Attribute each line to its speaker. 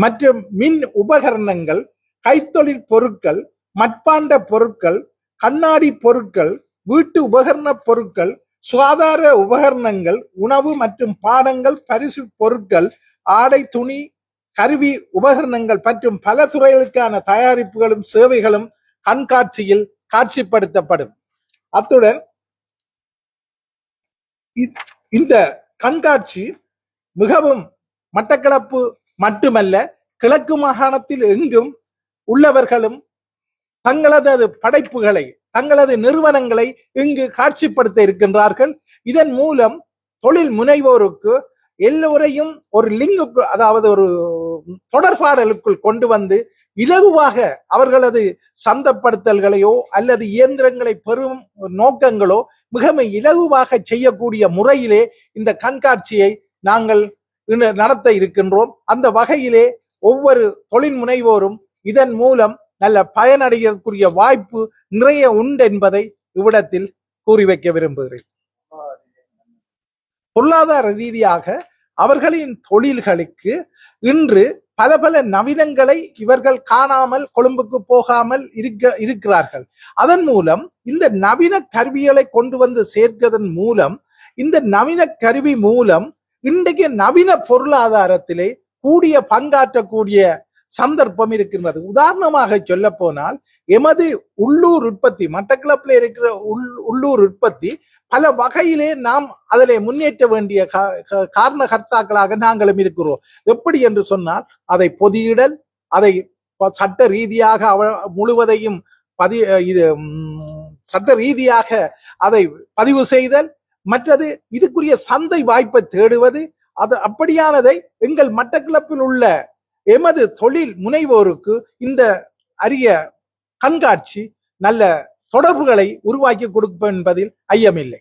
Speaker 1: மற்றும் மின் உபகரணங்கள் கைத்தொழில் பொருட்கள் மட்பாண்ட பொருட்கள் கண்ணாடி பொருட்கள் வீட்டு உபகரணப் பொருட்கள் சுகாதார உபகரணங்கள் உணவு மற்றும் பானங்கள் பரிசு பொருட்கள் ஆடை துணி கருவி உபகரணங்கள் மற்றும் பல துறைகளுக்கான தயாரிப்புகளும் சேவைகளும் கண்காட்சியில் காட்சிப்படுத்தப்படும். அத்துடன் இ- இந்த கண்காட்சி மிகவும் மட்டக்களப்பு மட்டுமல்ல கிழக்கு மாகாணத்தில் எங்கும் உள்ளவர்களும் தங்களது படைப்புகளை தங்களது நிறுவனங்களை இங்கு காட்சிப்படுத்த இருக்கின்றார்கள். இதன் மூலம் தொழில் முனைவோருக்கு எல்லோரையும் ஒரு லிங்குக்கு அதாவது ஒரு தொடர்பாடலுக்குள் கொண்டு வந்து இலகுவாக அவர்களது சந்தப்படுத்தல்களையோ அல்லது இயந்திரங்களை பெறும் நோக்கங்களோ மிகவும் இலகுவாக செய்யக்கூடிய முறையிலே இந்த கண்காட்சியை நாங்கள் நடத்த இருக்கின்றோம். அந்த வகையிலே ஒவ்வொரு தொழில் முனைவோரும் இதன் மூலம் நல்ல பயனடையக்கூடிய வாய்ப்பு நிறைய உண்டு என்பதை இவ்விடத்தில் கூறி வைக்க விரும்புகிறேன். பொருளாதார ரீதியாக அவர்களின் தொழில்களுக்கு இன்று பல பல நவீனங்களை இவர்கள் காணாமல் கொழும்புக்கு போகாமல் இருக்க இருக்கிறார்கள். அதன் மூலம் இந்த நவீன கருவிகளை கொண்டு வந்து சேர்க்கதன் மூலம் இந்த நவீன கருவி மூலம் இன்றைக்கு நவீன பொருளாதாரத்திலே கூடிய பங்காற்றக்கூடிய சந்தர்ப்பம் இருக்கின்றது. உதாரணமாக சொல்ல போனால் எமது உள்ளூர் உற்பத்தி மட்டக்கிளப்பில் இருக்கிற உள் உள்ளூர் உற்பத்தி பல வகையிலே நாம் அதிலே முன்னேற்ற வேண்டிய காரணகர்த்தாக்களாக நாங்களும் இருக்கிறோம். எப்படி என்று சொன்னால் அதை பொதியிடல் அதை சட்ட ரீதியாக அவ முழுவதையும் பதி இது சட்ட ரீதியாக அதை பதிவு செய்தல் மற்றது இதுக்குரிய சந்தை வாய்ப்பை தேடுவது அது அப்படியானதை எங்கள் மட்டக்கிளப்பில் உள்ள எமது தொழில் முனைவோருக்கு இந்த அரிய கண்காட்சி நல்ல தொடர்புகளை உருவாக்கி கொடுக்கும் என்பதில் ஐயமில்லை.